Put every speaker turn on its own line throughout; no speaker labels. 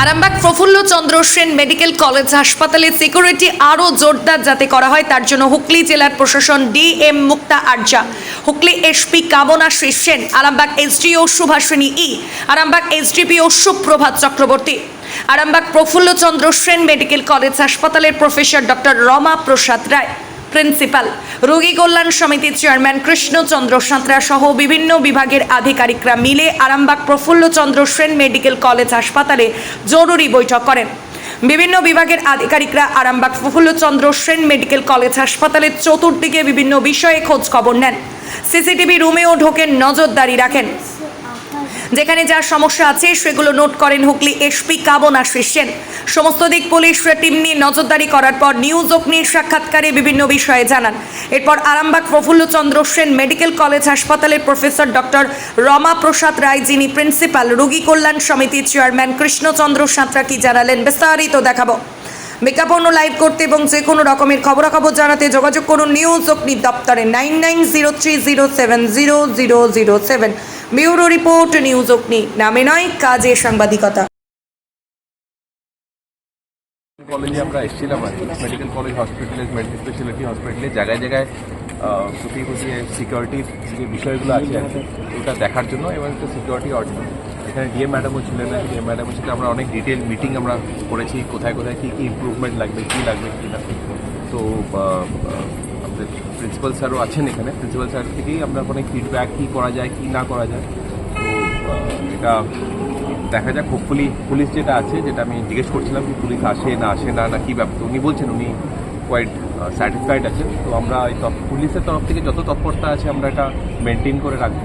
Arambagh Prafulla Chandra Sen medical college হাসপাতালে security আরও জোরদার যাতে করা হয়, তার জন্য হুগলি জেলার প্রশাসন DM Mukta Arja Hooghly SP Kamana Shri Sen, Arambagh SDO Subhashini E, Arambagh SDPO Suprabhat Chakraborty. Arambagh Prafulla Chandra Sen medical college হাসপাতালের professor doctor Rama Prasad Roy. Principal. রোগী কল্যাণ সমিতির চেয়ারম্যান কৃষ্ণচন্দ্র সাঁতরা সহ বিভিন্ন বিভাগের আধিকারিকরা মিলে আরামবাগ প্রফুল্লচন্দ্র সেন মেডিকেল কলেজ হাসপাতালে জরুরি বৈঠক করেন। বিভিন্ন বিভাগের আধিকারিকরা আরামবাগ প্রফুল্লচন্দ্র সেন মেডিকেল কলেজ হাসপাতালের চতুর্দিকে বিভিন্ন বিষয়ে খোঁজ খবর নেন। সিসিটিভি রুমেও ঢোকেন, নজরদারি রাখেন। যেখানে যা সমস্যা আছে, সেগুলো নোট করেন হুগলি এসপি কাবন কাবনা সেন সমস্ত দিক পুলিশ টিম নিয়ে নজরদারি করার পর নিউজ অগ্নির সাক্ষাৎকারে বিভিন্ন বিষয়ে জানান। এরপর আরামবাগ প্রফুল্লচন্দ্র সেন মেডিকেল কলেজ হাসপাতালের প্রফেসর ডক্টর রমা প্রসাদ রায়, যিনি প্রিন্সিপাল রোগী কল্যাণ সমিতির চেয়ারম্যান কৃষ্ণচন্দ্র সাঁতরা কি জানালেন বিস্তারিত দেখাবো। বিজ্ঞাপন লাইভ করতে এবং যে কোনো রকমের খবরাখবর জানাতে যোগাযোগ করুন নিউজ অগ্নি দপ্তরে nine nine zero three zero seven zero zero zero seven. Bureau report, news Agni. নামে নয়, কাজে সাংবাদিকতা।
কলেজে আমরা এসেছিলাম আর মেডিকেল কলেজ হসপিটালে মেডিকেল স্পেশালিটি হসপিটালে জায়গায় জায়গায় কোথায় কোথায় সিকিউরিটির যে বিষয়গুলো আছে ওটা দেখার জন্য এবং একটা সিকিউরিটি অডিট এখানে ডিএম ম্যাডামও ছিলেন ডিএম ম্যাডামের সাথে আমরা অনেক ডিটেল মিটিং আমরা করেছি, কোথায় কোথায় কী কী ইমপ্রুভমেন্ট লাগবে, কী লাগবে, কী না। তো আমাদের প্রিন্সিপাল স্যারও আছেন এখানে। প্রিন্সিপাল স্যার থেকেই আমরা অনেক ফিডব্যাক কী করা যায়, কী না করা যায়। তো এটা দেখা যাক। হোপফুলি পুলিশ যেটা আছে, যেটা আমি জিজ্ঞেস করছিলাম কি পুলিশ আসে না আসে না না কী ব্যাপার উনি বলছেন, উনি কোয়াইট স্যাটিসফাইড আছেন। তো আমরা এই পুলিশের তরফ থেকে যত তৎপরতা আছে, আমরা এটা মেনটেন করে রাখব।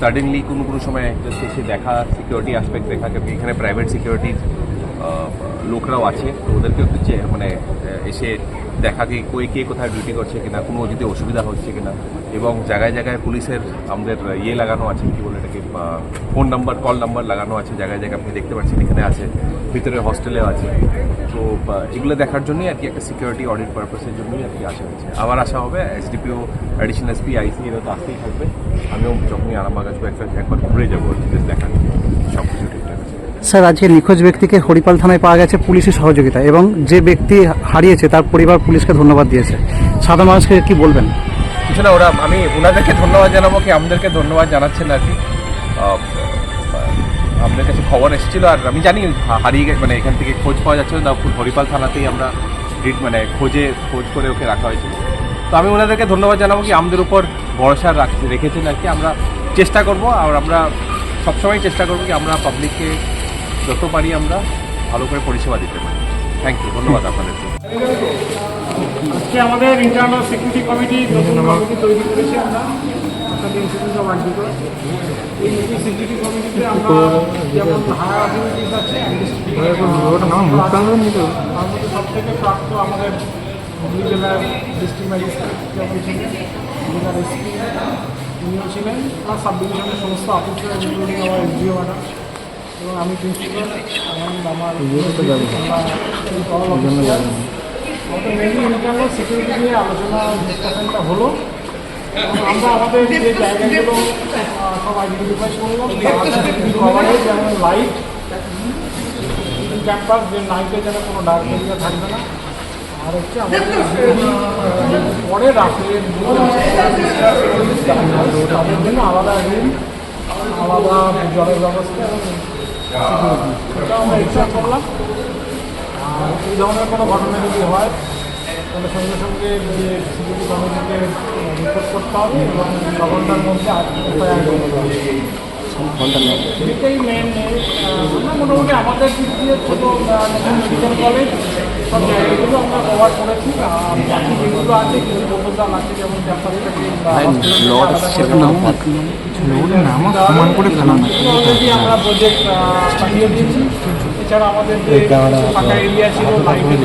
সাডেনলি কোনো কোনো সময় জাস্ট এসে দেখা সিকিউরিটি অ্যাসপেক্ট দেখা, কারণ এখানে প্রাইভেট সিকিউরিটি লোকরাও আছে। তো ওদেরকে একটু মানে এসে দেখা কি কই, কে কোথায় ডিউটি করছে কিনা, কোনো যদি অসুবিধা হচ্ছে কিনা, এবং জায়গায় জায়গায় পুলিশের আমাদের ইয়ে লাগানো আছে, কি বলে এটাকে ফোন নাম্বার কল নাম্বার লাগানো আছে, জায়গায় জায়গায় আপনি দেখতে পাচ্ছেন, এখানে আছে, ভিতরে হস্টেলেও আছে। তো এগুলো দেখার জন্যই আর কি একটা সিকিউরিটি অডিট পারপাসের জন্যই আর কি আসা হয়েছে আবার আসা হবে এসডিপিও অ্যাডিশনাল এসপি আইসি এরা তো আসতেই থাকবে। আমিও যখনই আরামবাগ আসব একটা একবার ঘুরে যাব আর দেখার সব কিছু
স্যার, আজকে নিখোঁজ ব্যক্তিকে হরিপাল থানায় পাওয়া গেছে পুলিশের সহযোগিতা এবং যে ব্যক্তি হারিয়েছে তার পরিবার পুলিশকে ধন্যবাদ দিয়েছে। সাধারণ মানুষকে কি বলবেন?
না ওরা, আমি ওনাদেরকে ধন্যবাদ জানাব কি আমাদেরকে ধন্যবাদ জানাচ্ছেন আর কি। আমাদের কাছে খবর এসেছিল আর আমি জানি হারিয়ে গেছে মানে এখান থেকে খোঁজ পাওয়া যাচ্ছিল না হরিপাল থানাতেই আমরা মানে খোঁজে, খোঁজ করে ওকে রাখা হয়েছিল তো আমি ওনাদেরকে ধন্যবাদ জানাব কি আমাদের উপর ভরসা রাখ, রেখেছেন আর কি। আমরা চেষ্টা করব আর আমরা সবসময় চেষ্টা করব কি আমরা পাবলিককে যত পারি আমরা ভালো করে পরিষেবা দিতে পারি। থ্যাংক ইউ ধন্যবাদ আপনাদেরকে
আজকে আমাদের ইন্টারনাল সিকিউরিটি কমিটি নতুন কমিটি তৈরি করেছি। আমরা আপনাদের এই নতুন সিকিউরিটি কমিটিতে আমরা যেমন হায়ার অথরিটিস আছে তার মধ্যে সব থেকে প্রাপ্ত আমাদের হুগলি জেলার ডিস্ট্রিক্ট ম্যাজিস্ট্রেট ছিলেন জেলার এসপি উনিও ছিলেন আর সাব ডিভিশনের সমস্ত অফিসার ইনক্লুডিং আমার এসডিও ম্যাডাম এবং আমি প্রিন্সিপাল আমার ইন্টারনাল সিকিউরিটি নিয়ে আলোচনা ডিসকাশনটা হলো। এবং আমরা আমাদের যে জায়গাগুলো সব আইডেন্টিফাই করলাম কভারেজ যেমন লাইট ক্যাম্পাস যে নাইটে যেন কোনো ডার্ক এরিয়া থাকবে না। আর হচ্ছে আমাদের পরে রাতে তাদের জন্য আলাদা রুম আলাদা জলের ব্যবস্থা এবং। এটা আমরা ইচ্ছা করলাম আর এই ধরনের কোনো ঘটনা যদি হয় তাহলে সঙ্গে সঙ্গে যে সিকিউরিটি কমিটিকে রিপোর্ট করতে হবে এবং ছ ঘণ্টার মধ্যে এফআইআর এটাই মেন মোটামুটি আমাদের দিক দিয়ে ছোটো মেডিকেল কলেজ সব জায়গাগুলো আমরা কভার করেছি আর বাকি যেগুলো আছে কিছু প্রপোজাল আছে যেমন অলরেডি আমরা প্রজেক্ট পাঠিয়ে দিয়েছি। এছাড়া আমাদের যে ফাঁকা এরিয়া ছিল লাইটের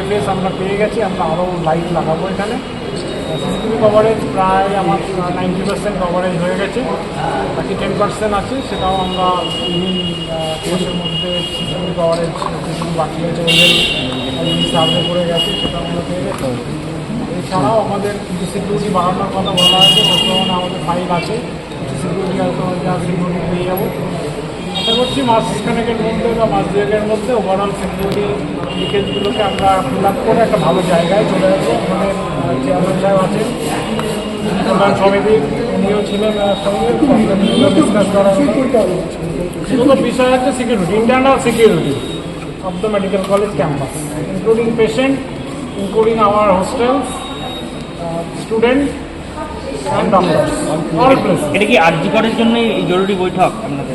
এফএস আমরা পেয়ে গেছি আমরা আরও লাইট লাগাবো এখানে। সিসিটিভি কভারেজ প্রায় আমার নাইনটি পার্সেন্ট কভারেজ হয়ে গেছে। বাকি টেন পার্সেন্ট আছে, সেটাও আমরা ইভিন কোর্সের মধ্যে সিসিটিভি কভারেজ যেটুকু বাকি আছে ওদের সার্ভে করে গেছে, সেটা আমরা পেয়ে গেছি। এছাড়াও আমাদের কিছু সিকিউরিটি বাড়ানোর কথা বলা হয়েছে, বর্তমানে আমাদের ফাইল আছে। কিছু সিকিউরিটি হয়তো সিকিউরিটি পেয়ে যাব। করছি মাস খানেকের মধ্যে বা মাস দুয়েকের মধ্যে ওভারঅল সিকিউরিটি লিকেজগুলোকে আমরা ফিল আপ করে একটা ভালো জায়গায় চলে যাব। আমাদের চেয়ারম্যান সাহেব আছেন। সঙ্গে। করা বিষয় আছে security security of the college campus including patient including student and place
এটা কি আরজি করার জন্য জরুরি বৈঠক আপনাদের?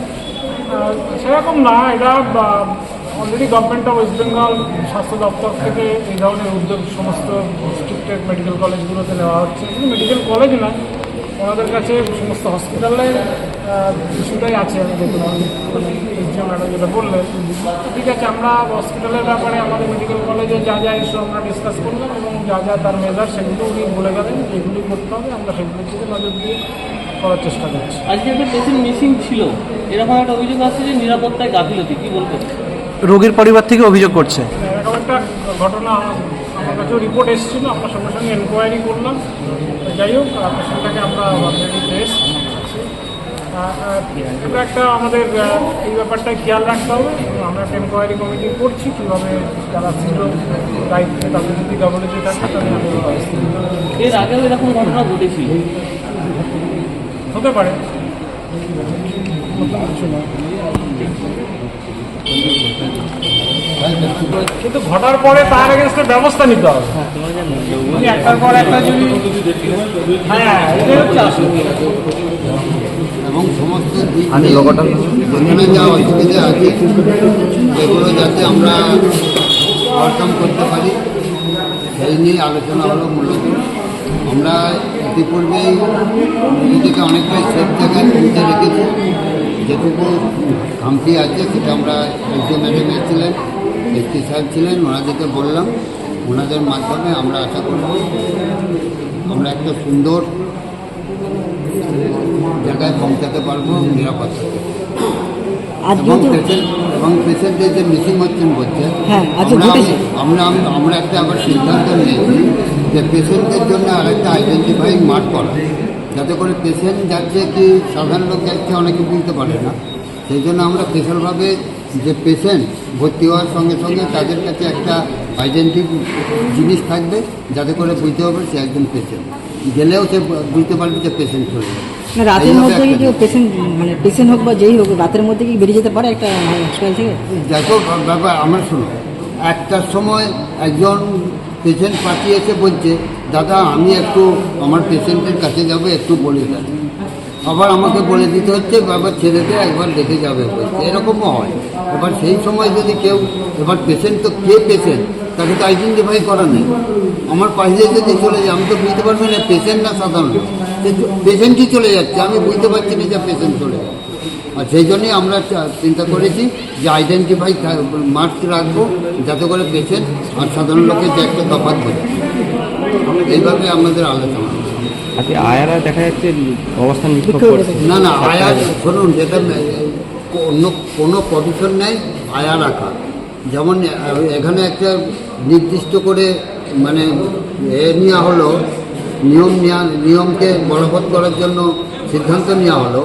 সেরকম না এটা already government of West Bengal স্বাস্থ্য দপ্তর থেকে এই ধরনের উদ্যোগ, সমস্ত ডিস্ট্রিক্টের মেডিকেল কলেজগুলোতে নেওয়া হচ্ছে। মেডিকেল কলেজ না ওনাদের কাছে সমস্ত হসপিটালের ইস্যুটাই আছে আমি দেখলাম। ম্যাডাম যেটা বললেন। তো ঠিক আছে আমরা হসপিটালের ব্যাপারে আমাদের মেডিকেল কলেজে যা যা ইস্যু আমরা ডিসকাস করলাম এবং যা যা তার মেজার সেগুলো উনি বলে গেলেন যেগুলি করতে হবে আমরা সেগুলোর দিকে নজর দিয়ে করার চেষ্টা করছি।
আজকে একটা পেশেন্ট মিসিং ছিল। এরকম একটা অভিযোগ আসছে যে নিরাপত্তায় গাফিলতি। কি বলবেন
রোগীর পরিবার থেকে অভিযোগ করছে।
এরকম একটা ঘটনা আমার কাছেও রিপোর্ট এসেছিল আমরা সঙ্গে সঙ্গে এনকোয়ারি করলাম। যাই হোক আপনার পেশেন্টটাকে আমরা অলরেডি পেয়েছি এটা একটা আমাদের এই ব্যাপারটা খেয়াল রাখতে হবে। আমরা একটা এনকোয়ারি কমিটি করছি কীভাবে যারা ছিল দায়িত্বে তাদের যদি গাফলতি থাকে তাহলে
এর আগেও এরকম ঘটনা ঘটেছিল।
হতে পারে কিছু না। কিন্তু ঘটার পরে তার এগেনস্টে ব্যবস্থা নিতে হবে। একটার পর একটা যদি হ্যাঁ আসল।
এবং সমস্ত দিক দিয়ে যা অসুবিধা আছে সেগুলো যাতে আমরা ওভারকাম করতে পারি সেই নিয়ে আলোচনা হলো মূলত আমরা ইতিপূর্বেই নিজেকে অনেকটাই সেফ জায়গায় পৌঁছে রেখেছি। যেটুকু খামতি আছে সেটা আমরা এসডি ম্যাডাম ছিলেন এসপি সাহেব ছিলেন ওনাদেরকে বললাম ওনাদের মাধ্যমে আমরা আশা করব আমরা একটা সুন্দর জায়গায় পৌঁছাতে পারব নিরাপত্তাতে এবং পেশেন্ট এবং পেশেন্টের যে মিসিং হচ্ছেন বলছে
হ্যাঁ,
আমরা আমরা আমরা- আমরা একটা আবার সিদ্ধান্ত নিয়েছি যে পেশেন্টদের জন্য আরেকটা আইডেন্টিফাইং মার্ক করা যাতে করে পেশেন্ট যাচ্ছে কি সাধারণ লোক যাচ্ছে অনেকে বুঝতে পারে না। সেই জন্য আমরা স্পেশালভাবে যে পেশেন্ট ভর্তি হওয়ার সঙ্গে সঙ্গে তাদের কাছে একটা আইডেন্টি জিনিস থাকবে যাতে করে বুঝতে পারবে সে একজন পেশেন্ট গেলেও সে বুঝতে পারবে যে পেশেন্ট চলে
না, রাতের মধ্যে কি পেশেন্ট মানে পেশেন্ট হোক বা যেই হোক রাতের মধ্যে কি বেরিয়ে যেতে পারে একটা হসপিটাল থেকে?
দেখো ব্যাপার আমার শুনো একটার সময় একজন পেশেন্ট পাঠিয়েছে বলছে দাদা আমি একটু আমার পেশেন্টের কাছে যাব একটু বলে দেন। আবার আমাকে বলে দিতে হচ্ছে, বাবা ছেলেকে একবার দেখে যাবে বলছে। এরকমও হয়। এবার সেই সময় যদি কেউ, এবার পেশেন্ট তো কে পেশেন্ট তাকে তো আইডেন্টিফাই করা নেই। আমার পাশে যদি চলে যায়, আমি তো বুঝতে পারব না পেশেন্ট না সাধারণ। পেশেন্টই চলে যাচ্ছে। আমি বুঝতে পারছি না যে পেশেন্ট চলে যাচ্ছে। আর সেই জন্যই আমরা চিন্তা করেছি যে আইডেন্টিফাই মার্ক রাখব, যাতে করে পেশেন্ট আর সাধারণ লোকের যে একটা তফাৎ বোঝে এইভাবে আমাদের আলোচনা।
আজকে আয়ারা দেখা যাচ্ছে অবস্থান
না না আয়ার শুনুন যেটা অন্য কোনো প্রভিশন নেই আয়া রাখা যেমন এখানে একটা নির্দিষ্ট করে মানে এ নেওয়া হলো নিয়ম নেওয়া নিয়মকে বলবৎ করার জন্য সিদ্ধান্ত নেওয়া হলো।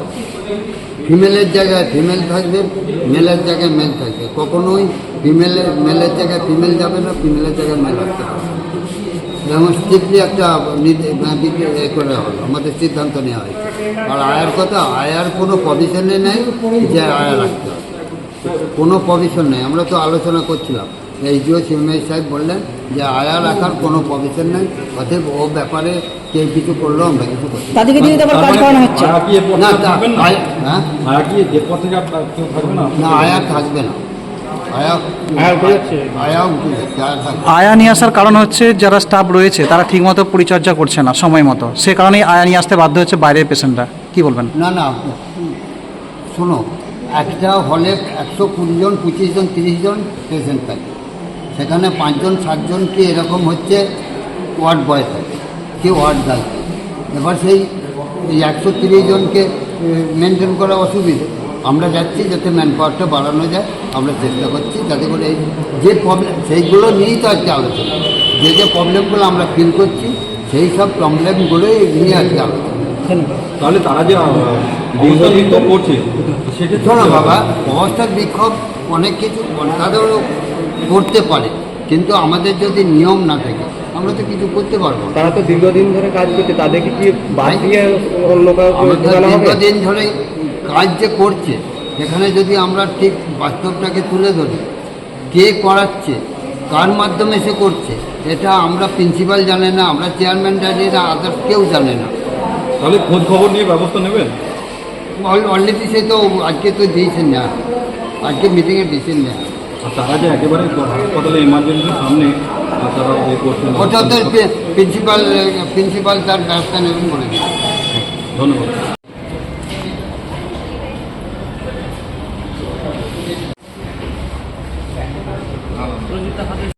ফিমেলের জায়গায় ফিমেল থাকবে মেলের জায়গায় মেল থাকবে। কখনোই ফিমেলের মেলের জায়গায় ফিমেল যাবে না ফিমেলের জায়গায় মেল রাখতে হবে। স্ট্রিক্টলি একটা করে হলো আমাদের সিদ্ধান্ত নেওয়া হয়েছে। আর আয়ার কথা আয়ার কোনো প্রভিশনে নেই যে আয়া রাখতে হবে। কোনো প্রভিশন নেই আমরা তো আলোচনা করছিলাম। এই জিও চিন্ময় সাহেব বললেন যে আয়া রাখার কোনো প্রভিশন নেই অতএব ও ব্যাপারে কেউ কিছু করল আমরা কিছু করছি না।
তাদেরকে দিয়ে আবার কাজ করানো হচ্ছে।
না আয়া- হ্যাঁ?
কি এরপর থেকে না
আয়া থাকবে না। আয়া
নিয়ে আসার কারণ হচ্ছে যারা স্টাফ রয়েছে তারা ঠিকমতো পরিচর্যা করছে না সময় মতো। সে কারণেই আয়া নিয়ে আসতে বাধ্য হচ্ছে বাইরের পেশেন্টরা কি বলবেন?
না না শোনো একটা হলে একশো কুড়ি জন পঁচিশ জন তিরিশ জন পেশেন্ট থাকে। সেখানে পাঁচজন সাতজন কি এরকম হচ্ছে ওয়ার্ড বয় থাকে কে ওয়ার্ড দায়িত্ব এবার সেই একশো তিরিশ জনকে মেনটেন করা অসুবিধে। আমরা যাচ্ছি যাতে ম্যান পাওয়ারটা বাড়ানো যায় আমরা চেষ্টা করছি যাতে করে যে প্রবলেম সেইগুলো নিয়েই তো আজকে আলোচনা। যে যে প্রবলেমগুলো আমরা ফিল করছি সেই সব প্রবলেমগুলোই নিয়ে আজকে আলোচনা।
তাহলে তারা যে দীর্ঘদিন তো করছে সেটা
শোনো বাবা অবস্থার বিক্ষোভ অনেক কিছু তাদেরও করতে পারে কিন্তু আমাদের যদি নিয়ম না থাকে আমরা তো কিছু করতে পারব
তারা তো দীর্ঘদিন ধরে কাজ করছে তাদেরকে কি বাদ দিয়ে অন্য হবে?
দীর্ঘদিন ধরে কাজ যে করছে এখানে যদি আমরা ঠিক বাস্তবটাকে তুলে ধরি কে করাচ্ছে কার মাধ্যমে সে করছে এটা আমরা প্রিন্সিপাল জানে না আমরা চেয়ারম্যান জানি না আদার্স কেউ জানে না।
তাহলে খোঁজ খবর নিয়ে ব্যবস্থা নেবেন?
অলরেডি সে তো আজকে তো দিয়েছেন না আজকে মিটিংয়ে দিয়েছেন না
তারা যে একেবারে হাসপাতালে এমার্জেন্সির সামনে তারা এ করছেন
ওটা তো প্রিন্সিপাল প্রিন্সিপাল তার ব্যবস্থা নেবেন বলে
ধন্যবাদ। রঞ্জিতা হাতে